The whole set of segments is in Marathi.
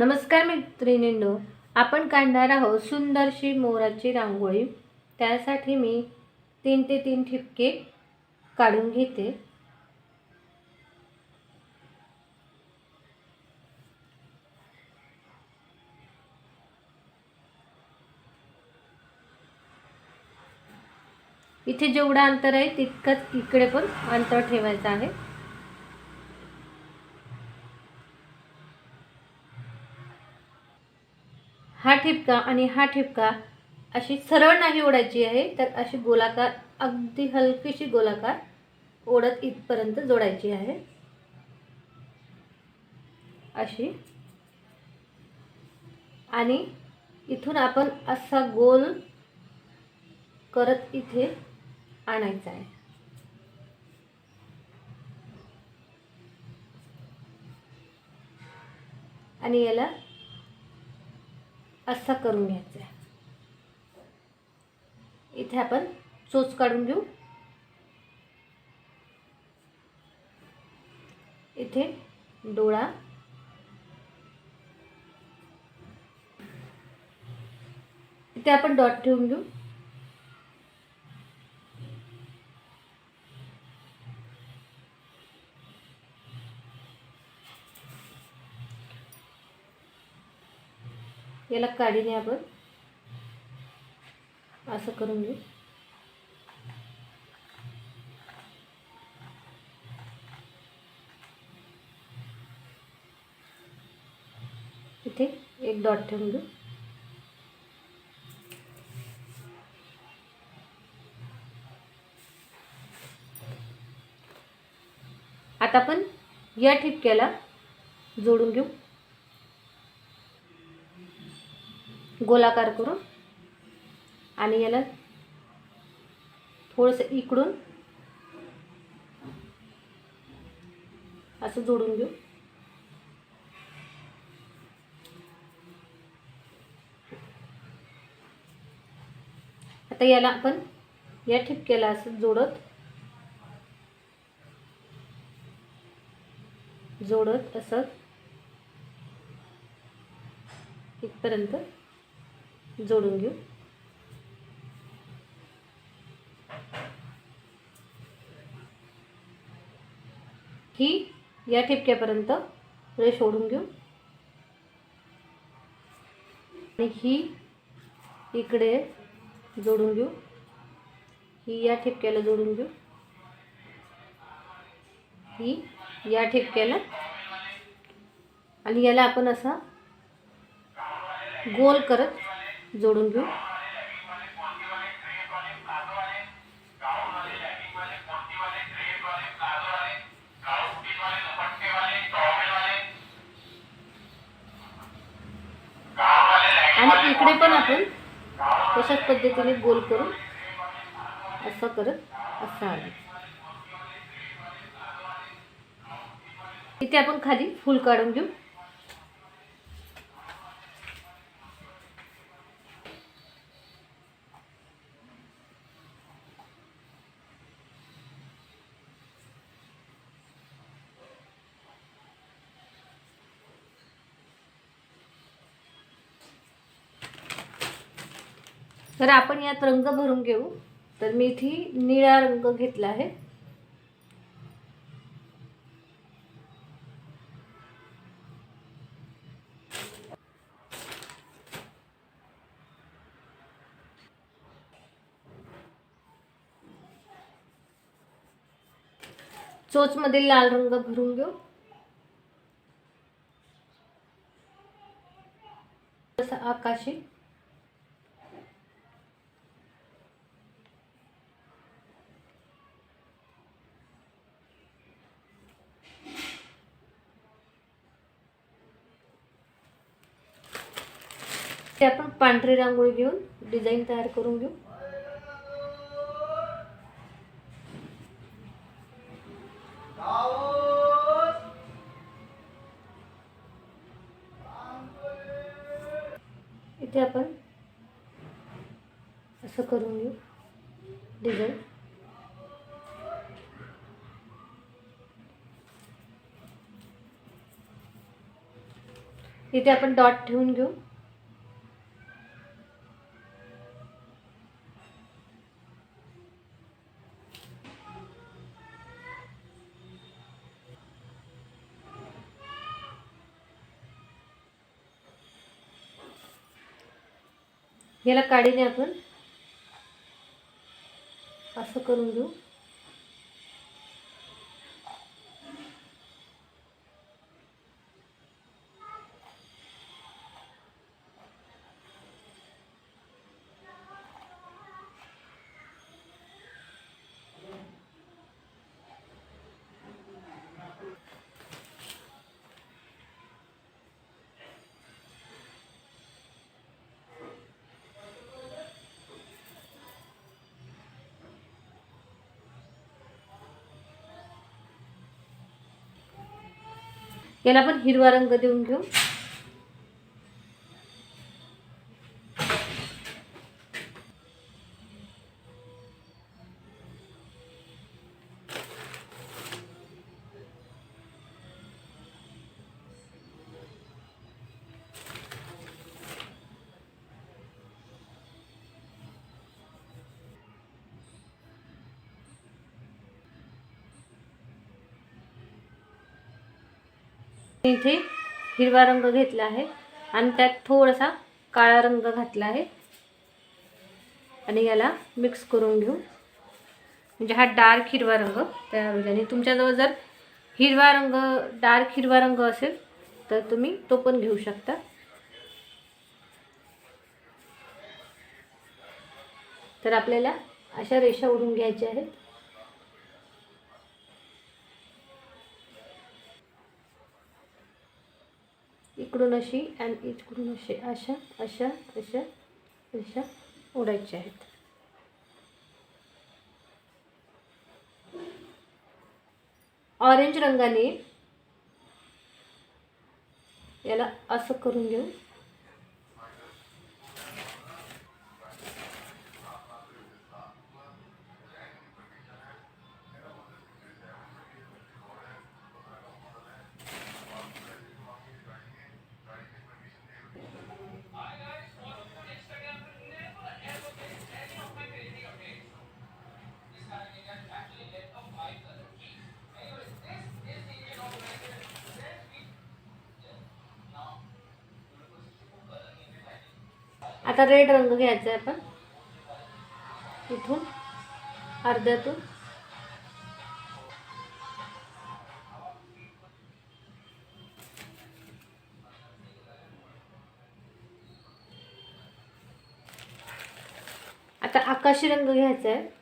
नमस्कार मैत्रिणींनो आपण काढणार आहोत सुंदरशी मोराची रांगोळी. त्यासाठी मी तीन ते तीन ठिपके काढून घेते. इथे जेवढं अंतर आहे तितकंच इकडे पण अंतर ठेवायचं आहे. ठिपका आणि हा ठिपका अशी सरळ नाही ओढायची आहे तर अशी गोलाकार अगदी हलकीशी गोलाकार ओढत इथपर्यंत जोडायची आहे. अशी. आणि इथून आपण असा गोल करत इथे आणायचा आहे. आणि याला असा करून घ्यायचा आहे इथे आपण चोच काढून घेऊ. इथे डोळा. इथे आपण डॉट ठेवून घेऊ. याला काडीने आपण. असं करून घेऊ. इथे एक डॉट ठेवून घेऊ. आता आपण या ठिपक्याला जोडून घेऊ. गोलाकार करून आणि याला थोडंसं इकडून असं जोडून घेऊ. आता याला आपण या ठिपक्याला असं जोडत जोडत असं इथपर्यंत जोडून घेऊ. ही या ठिपक्यापर्यंत रेष ओढून घेऊ. आणि ही इकडे जोडून घेऊ. ही या ठिपक्याला जोडून घेऊ. ही या ठिपक्याला. आणि याला आपण असा गोल करत जोडून घेऊ. आणि इकडे पण आपण तशाच पद्धतीने गोल करून असं करत असं आलं. इथे आपण खाली फूल काढून घेऊ. तर आपण यात रंग भरून घेऊ. तर मी इथे निळा रंग घेतला आहे. चोचमध्ये लाल रंग भरून घेऊ. आकाशी. ते आपण पांढरी रांगोळी घेऊन डिझाईन तयार करून घेऊ. इथे आपण असं करून घेऊ डिझाईन. इथे आपण डॉट ठेवून घेऊ. याला काढीने आपण असं करून घेऊ. याला पण हिरवा रंग देऊन घेऊ इथे हिरवा रंग घेतला आहे आणि त्यात थोडासा काळा रंग घातला आहे. आणि याला मिक्स करून घेऊ. म्हणजे हा डार्क हिरवा रंग तयार होईल. आणि तुमच्याजवळ जर हिरवा रंग डार्क हिरवा रंग असेल तर तुम्ही तो पण घेऊ शकता. तर आपल्याला अशा रेषा ओढून घ्यायच्या आहेत. इकडून अशी आणि इकडून अशी. अशा अशा अशा अशा ओढायच्या आहेत. ऑरेंज रंगाने याला असं करून घेऊ. आता रेड रंग घ्यायचा आहे आपण. इथून अर्ध्यातून. आता आकाशी रंग घ्यायचा आहे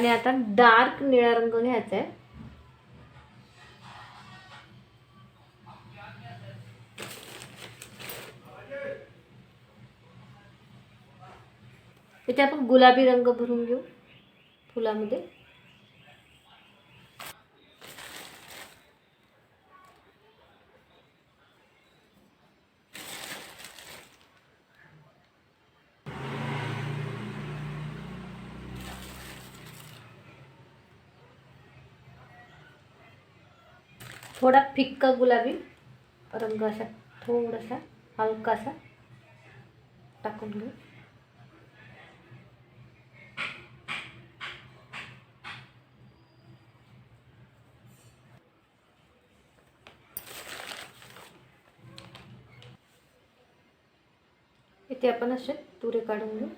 आणि आता डार्क निळा रंग घ्यायचा आहे. इथे आपण गुलाबी रंग भरून घेऊ फुलामध्ये. थोडा फिक्का गुलाबी रंग असा थोडासा हलकासा टाकून घेऊ. इथे आपण असे तुरे काढून घेऊ.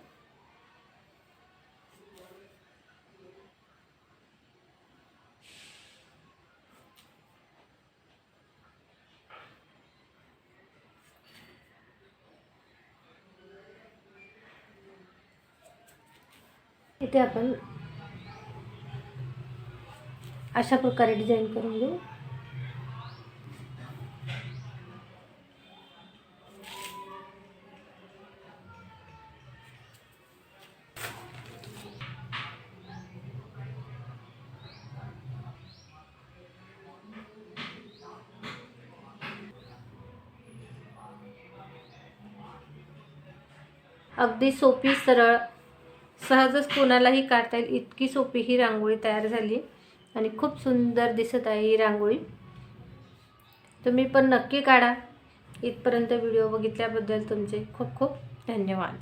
इथे आपण अशा प्रकारे डिझाईन करून घेऊ. अगदी सोपी सरळ सहजच कोणालाही काढता येईल. इतकी सोपी ही रांगोळी तयार झाली आणि खूप सुंदर दिसत आहे ही रांगोळी. तुम्ही पण नक्की काढा. इथपर्यंत व्हिडिओ बघितल्याबद्दल तुमचे खूप खूप धन्यवाद.